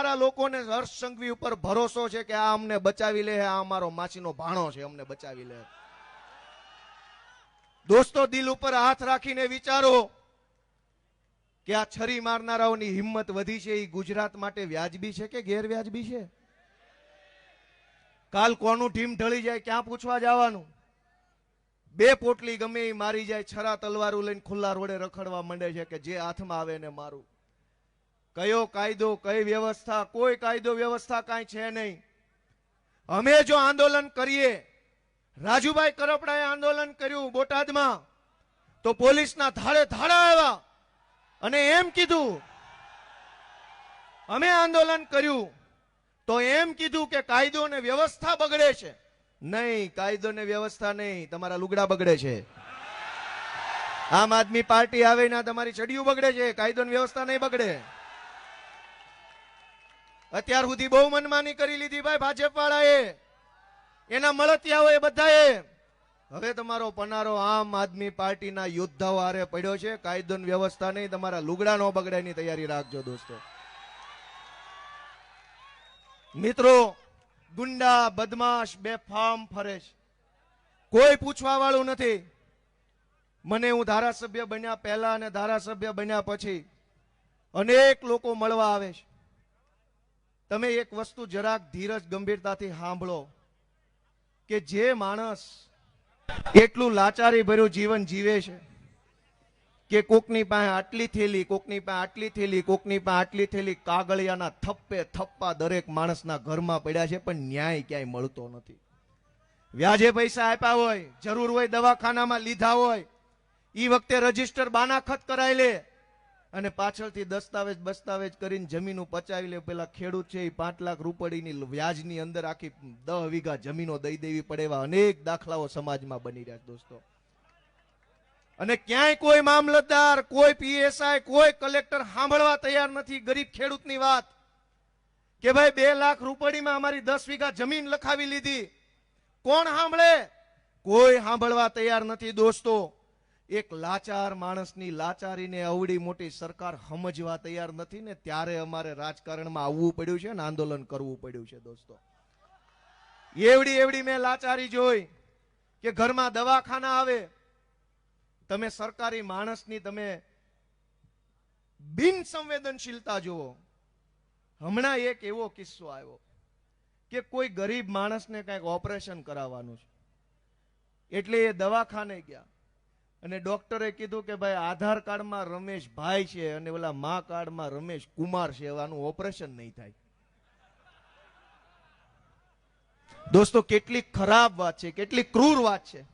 મારા લોકોને હર્ષ સંઘવી ઉપર ભરોસો છે કે આ અમને બચાવી લે, આ અમારો માછીનો ભાણો છે, અમને બચાવી લે. દોસ્તો, દિલ ઉપર હાથ રાખીને વિચારો કે આ છરી મારનારાઓની હિંમત વધી છે, એ ગુજરાત માટે વ્યાજબી છે કે ગેરવ્યાજબી છે? કાલ કોનું ટીમ ઢળી જાય, ક્યાં પૂછવા જવાનું? બે પોટલી ગમે એ મારી જાય, છરા તલવારું લઈને ખુલ્લા રોડે રખડવા માંડે છે કે જે હાથમાં આવે ને મારું. કયો કાયદો, કઈ વ્યવસ્થા, કોઈ કાયદો, વ્યવસ્થા કાંઈ છે નહીં. અમે જો આંદોલન કરીએ, રાજુભાઈ કરપડાએ આંદોલન કર્યું બોટાદમાં, તો પોલીસના ધાડે ધાડા આવ્યા અને એમ કીધું, અમે આંદોલન કર્યું, તો એમ કીધું કે કાયદો ને વ્યવસ્થા બગડે છે. નહીં કાયદો ને વ્યવસ્થા નહીં, તમારા લુગડા બગડે છે. આમ આદમી પાર્ટી આવે ના તમારી ચડિયું બગડે છે કાયદો ને વ્યવસ્થા નહીં બગડે. અત્યાર સુધી બહુ મનમાની કરી લીધી ભાઈ ભાજપ વાળાએ એના મળતિયાઓ બધાએ. હવે તમારો પનારો આમ આદમી પાર્ટીના યોદ્ધાઓ હારે પડ્યો છે. કાયદો વ્યવસ્થા નહીં, તમારા લુગડા નો બગડે તૈયારી રાખજો દોસ્તો. મિત્રો, ગુંડા, બદમાશ, બેફામ ફરે છે કોઈ પૂછવા વાળું નથી. મને હું ધારાસભ્ય બન્યા પહેલા અને ધારાસભ્ય બન્યા પછી અનેક લોકો મળવા આવે છે. તમે એક વસ્તુ જરાક ધીરજ, ગંભીરતાથી સાંભળો કે જે માણસ એટલું લાચારી ભર્યું જીવન જીવે છે કે કોકની પાસે આટલી થેલી, કોકની પાસે આટલી થેલી, કોકની પાસે આટલી થેલી કાગળિયાના થપ્પે થપ્પા દરેક માણસના ઘરમાં પડ્યા છે, પણ ન્યાય ક્યાંય મળતો નથી. વ્યાજે પૈસા આપ્યા હોય, જરૂર હોય, દવાખાનામાં લીધા હોય એ વખતે રજિસ્ટર બાનાખત કરાવી લે અને પાછળથી દસ્તાવેજ બસ્તાવેજ કરીને જમીનો પચાવી લે. પેલા ખેડૂત છે એ પાંચ લાખ રૂપડીની વ્યાજની અંદર આખી દહ વીઘા જમીનો દઈ દેવી પડે એવા અનેક દાખલાઓ સમાજમાં બની રહ્યા દોસ્તો. અને ક્યાંય કોઈ મામલતદાર, કોઈ પીએસઆઈ, કોઈ કલેક્ટર સાંભળવા તૈયાર નથી. ગરીબ ખેડૂતની વાત કે ભાઈ બે લાખ રૂપડીમાં અમારી દસ વીઘા જમીન લખાવી લીધી. કોણ સાંભળે? કોઈ સાંભળવા તૈયાર નથી દોસ્તો. એક લાચાર માણસની લાચારીને અવડી મોટી સરકાર સમજવા તૈયાર નથી ને ત્યારે અમારે રાજકારણમાં આવવું પડ્યું છે ને આંદોલન કરવું પડ્યું છે, દોસ્તો. એવડી એવડી મેં લાચારી જોઈ કે ઘરમાં દવાખાના આવે, તમે સરકારી માણસની તમે બિન સંવેદનશીલતા જુઓ. હમણાં એક એવો કિસ્સો આવ્યો કે કોઈ ગરીબ માણસને કંઈક ઓપરેશન કરાવવાનું છે. એટલે એ દવાખાને ગયા. અને ડોક્ટરે કીધું કે ભાઈ, આધાર કાર્ડમાં રમેશ ભાઈ છે અને ઓલા મા કાર્ડમાં રમેશ કુમાર છે, એવાનું ઓપરેશન નહીં થાય. દોસ્તો, કેટલી ખરાબ વાત છે, કેટલી ક્રૂર વાત છે.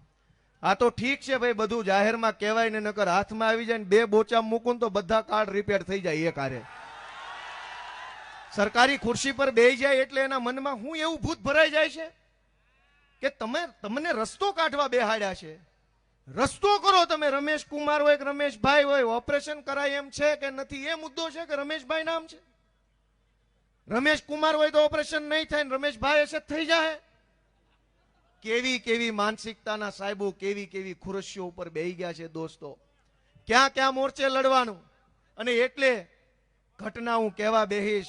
આ તો ઠીક છે ભાઈ, બધું જાહેરમાં કહેવાય ને નકર હાથમાં આવી જાય ને બે બોચા મૂકું તો બધા કાર્ડ રિપેર થઈ જાય એ કારે સરકારી ખુરશી પર બેસી જાય એટલે એના મનમાં હું એવું ભૂત ભરાઈ જાય છે કે તમે, તમને રસ્તો કાઢવા બેહાડ્યા છે. રસ્તો કરો તમે, રમેશ કુમાર હોય કે રમેશભાઈ હોય, ઓપરેશન કરાય એમ છે કે નથી? એ મુદ્દો છે કે રમેશભાઈ નામ છે? રમેશ કુમાર હોય તો ઓપરેશન નહીં થાય રમેશભાઈ હશે થઈ જાય કેવી કેવી માનસિકતાના સાહેબો, કેવી કેવી ખુરશીઓ ઉપર બેહી ગયા છે દોસ્તો. ક્યાં ક્યાં મોરચે લડવાનું? અને એટલે ઘટના હું કહેવા બેહીશ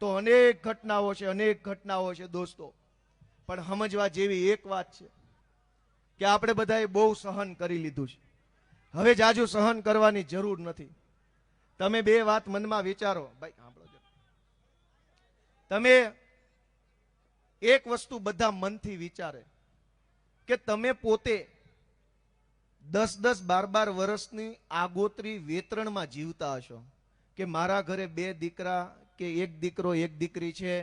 તો અનેક ઘટનાઓ છે, અનેક ઘટનાઓ છે દોસ્તો. પણ સમજવા જેવી એક વાત છે. કે આપણે બધાએ બહુ સહન કરી લીધું છે. હવે જાજુ સહન કરવાની જરૂર નથી. તમે બે વાત મનમાં વિચારો. ભાઈ તમે એક વસ્તુ બધા મનથી વિચારે કે તમે પોતે દસ દસ બાર બાર વર્ષની આગોતરી વેતરણમાં જીવતા હશો કે મારા ઘરે બે દીકરા કે એક દીકરો એક દીકરી છે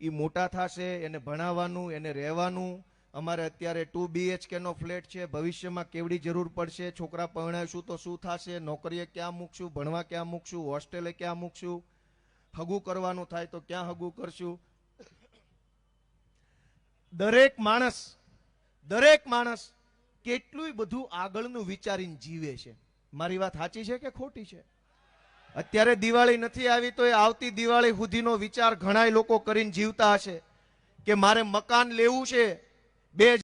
એ મોટા થશે, એને ભણાવવાનું, એને રહેવાનું અમારે અત્યારે ટુ બીએચકેનો ફ્લેટ છે. ભવિષ્યમાં કેવડી જરૂર પડશે? છોકરા પરણાવીશું તો શું થશે? નોકરીએ ક્યાં મૂકશું? ભણવા ક્યાં મૂકશું? હોસ્ટેલે ક્યાં મૂકશું? હગું કરવાનું થાય તો ક્યાં હગું કરશું? દરેક માણસ દરેક માણસ કેટલું બધું આગળનું વિચારીને જીવે છે. મારી વાત સાચી છે કે ખોટી છે? અત્યારે દિવાળી નથી આવી તો એ આવતી દિવાળી સુધીનો વિચાર ઘણા લોકો કરીને જીવતા હશે કે મારે મકાન લેવું છે બે